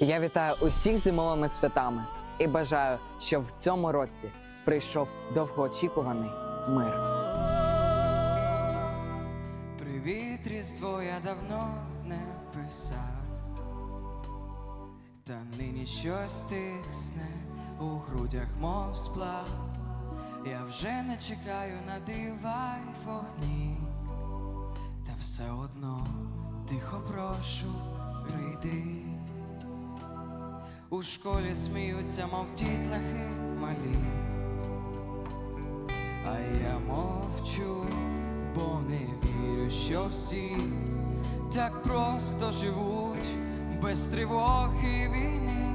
Я вітаю усіх зимовими святами і бажаю, щоб в цьому році прийшов довгоочікуваний мир. Привіт, Різдво, я давно не писав, та нині щось тисне у грудях, мов сплав. Я вже не чекаю на дива вогні, та все одно тихо прошу, прийди. У школі сміються, мов дітлахи малі. А я мовчу, бо не вірю, що всі так просто живуть, без тривоги війни,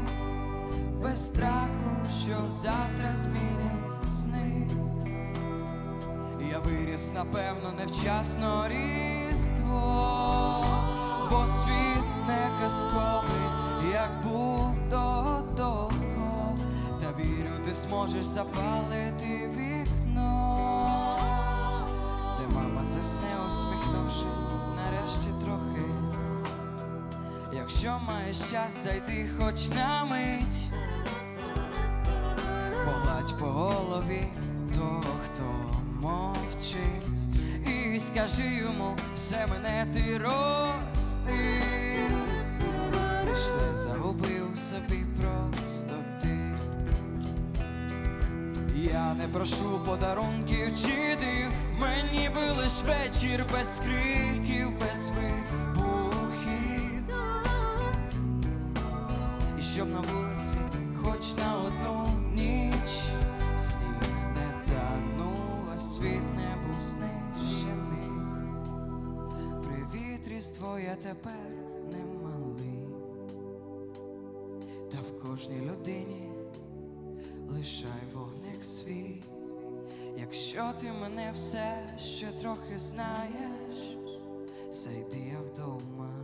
без страху, що завтра змінять сни. Я виріс, напевно, невчасно різдво, бо світ не казковий, як був до того. Та вірю, ти зможеш запалити вікно, де мама засне, усміхнувшись, нарешті трохи. Якщо маєш час зайти хоч на мить, по голові того, хто мовчить, і скажи йому, все мене ти ростив, ти ж не загубив собі просто ти. Я не прошу подарунків чи див, мені би лиш вечір без криків, без вибухів. І щоб на вулиці, хоч на одну ніч, різдво, я тепер не малий, та в кожній людині лишай вогник свій. Якщо ти мене все ще трохи знаєш, зайди я вдома